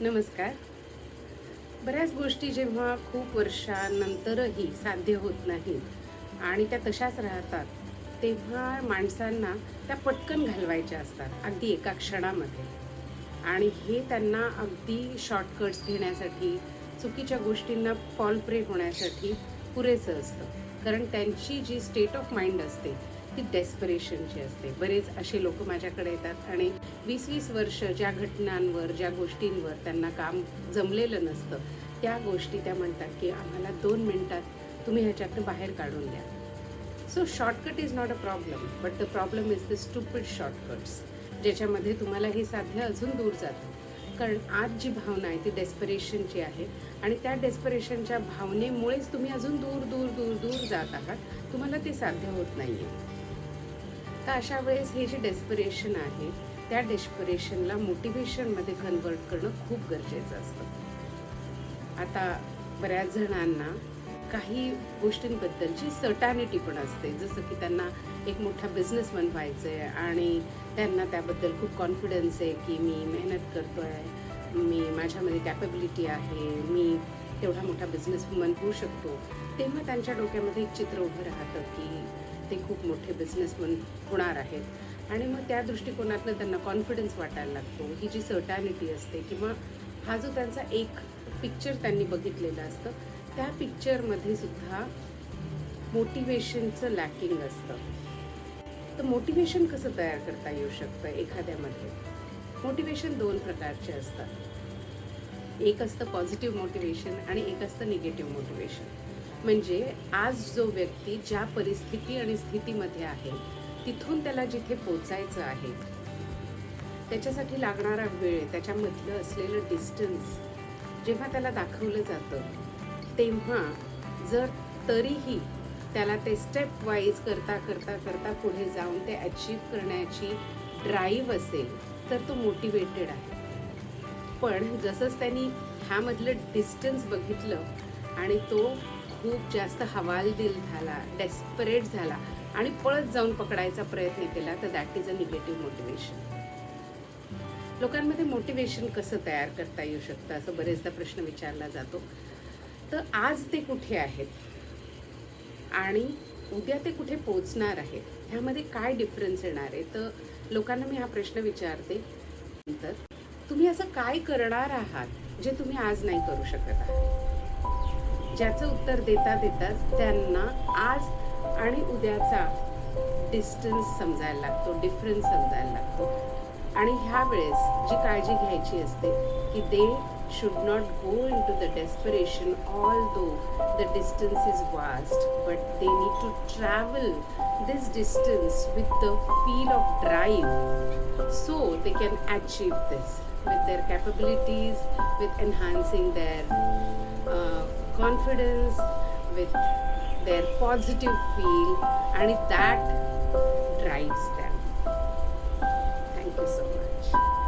नमस्कार. बऱ्याच गोष्टी जेव्हा खूप वर्षानंतरही साध्य होत नाहीत आणि त्या तशाच राहतात तेव्हा माणसांना त्या पटकन घालवायच्या असतात अगदी एका क्षणामध्ये. आणि हे त्यांना अगदी शॉर्टकट्स घेण्यासाठी चुकीच्या गोष्टींना फॉल प्रे होण्यासाठी पुरेसं असतं. कारण त्यांची जी स्टेट ऑफ माइंड असते ती डेस्परेशनची असते. बरेच असे लोक माझ्याकडे येतात आणि वीस वीस वर्ष ज्या घटनांवर ज्या गोष्टींवर त्यांना काम जमलेलं नसतं त्या गोष्टी त्या म्हणतात की आम्हाला दोन मिनटात तुम्ही ह्याच्यातनं बाहेर काढून द्या. So shortcut is not a problem but the problem is the stupid shortcuts ज्याच्यामध्ये तुम्हाला हे साध्य अजून दूर जातं. कारण आज जी भावना आहे ती डेस्परेशनची आहे आणि त्या डेस्परेशनच्या भावनेमुळेच तुम्ही अजून दूर दूर दूर दूर जात आहात. तुम्हाला ते साध्य होत नाही आहे तर अशा वेळेस हे जे डेस्पिरेशन आहे त्या डेस्पिरेशनला मोटिवेशनमध्ये कन्वर्ट करणं खूप गरजेचं असतं. आता बऱ्याच जणांना काही गोष्टींबद्दलची सर्टॅनिटी पण असते. जसं की त्यांना एक मोठा बिझनेस बनवायचं आहे आणि त्यांना त्याबद्दल खूप कॉन्फिडन्स आहे की मी मेहनत करतो आहे मी माझ्यामध्ये कॅपेबिलिटी आहे मी तेवढा मोठा बिझनेसवुमन होऊ शकतो. तेव्हा त्यांच्या डोक्यामध्ये एक चित्र उभं राहतं की ते खूप मोठे बिझनेसमन होणार आहेत. आणि मग त्या दृष्टिकोनातनं त्यांना कॉन्फिडन्स वाटायला लागतो. ही जी सर्टॅनिटी असते किंवा हा जो त्यांचा एक पिक्चर त्यांनी बघितलेलं असतं त्या पिक्चरमध्ये सुद्धा मोटिवेशनचं लॅकिंग असतं. तर मोटिवेशन कसं तयार करता येऊ शकतं एखाद्यामध्ये? मोटिवेशन दोन प्रकारचे असतात. एक असतं पॉझिटिव्ह मोटिवेशन आणि एक असतं निगेटिव्ह मोटिवेशन म्हणजे आज जो व्यक्ती ज्या परिस्थिती आणि स्थितीमध्ये आहे तिथून त्याला जिथे पोचायचं आहे त्याच्यासाठी लागणारा वेळ त्याच्यामधलं असलेलं डिस्टन्स जेव्हा त्याला दाखवलं जातं तेव्हा जर तरीही त्याला ते स्टेप वाईज करता करता करता पुढे जाऊन ते अचीव करण्याची ड्राईव्ह असेल तर तो मोटिवेटेड आहे. पण जसंच त्यांनी ह्यामधलं डिस्टन्स बघितलं आणि तो खूप जास्त हवालदिल झाला डेस्परेट झाला आणि पळत जाऊन पकडायचा प्रयत्न केला तर that is a negative motivation लोकांमध्ये मोटिवेशन कसं तयार करता येऊ शकतं? असं बरेचदा प्रश्न विचारला जातो. तर आज ते कुठे आहेत? आणि उद्या ते कुठे पोचणार आहेत? ह्यामध्ये काय डिफरन्स येणार आहे? तर लोकांना मी हा प्रश्न विचारते. नंतर तुम्ही असं काय करणार आहात जे तुम्ही आज नाही करू शकत आहात? ज्याचं उत्तर देता देताच त्यांना आज आणि उद्याचा डिस्टन्स समजायला लागतो डिफरन्स समजायला लागतो. आणि ह्या वेळेस जी काळजी घ्यायची असते की they should not go into the desperation although the distance is vast but they need to travel this distance with the feel of drive so they can achieve this with their capabilities with enhancing their uh, confidence with their positive feel and if that drives them. Thank you so much